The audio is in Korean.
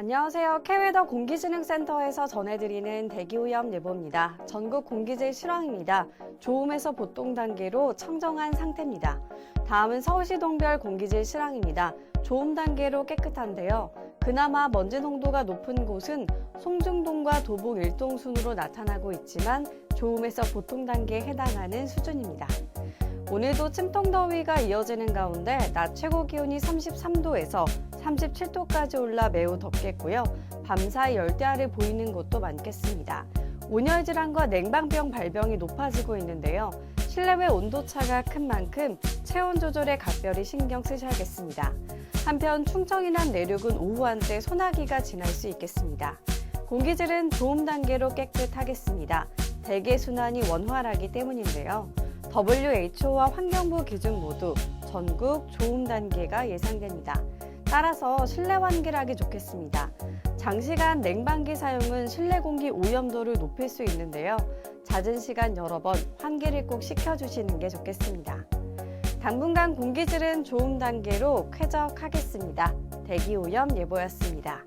안녕하세요. 캐웨더 공기진흥센터에서 전해드리는 대기오염 예보입니다. 전국 공기질 실황입니다. 좋음에서 보통 단계로 청정한 상태입니다. 다음은 서울시 동별 공기질 실황입니다. 좋음 단계로 깨끗한데요. 그나마 먼지 농도가 높은 곳은 송중동과 도북 일동 순으로 나타나고 있지만 좋음에서 보통 단계에 해당하는 수준입니다. 오늘도 찜통 더위가 이어지는 가운데 낮 최고 기온이 33도에서 37도까지 올라 매우 덥겠고요. 밤사이 열대야를 보이는 곳도 많겠습니다. 온열 질환과 냉방병 발병이 높아지고 있는데요. 실내외 온도차가 큰 만큼 체온 조절에 각별히 신경 쓰셔야겠습니다. 한편 충청이나 내륙은 오후 한때 소나기가 지날 수 있겠습니다. 공기질은 좋음 단계로 깨끗하겠습니다. 대기 순환이 원활하기 때문인데요. WHO와 환경부 기준 모두 전국 좋음 단계가 예상됩니다. 따라서 실내 환기하기 좋겠습니다. 장시간 냉방기 사용은 실내 공기 오염도를 높일 수 있는데요. 잦은 시간 여러 번 환기를 꼭 시켜주시는 게 좋겠습니다. 당분간 공기질은 좋음 단계로 쾌적하겠습니다. 대기 오염 예보였습니다.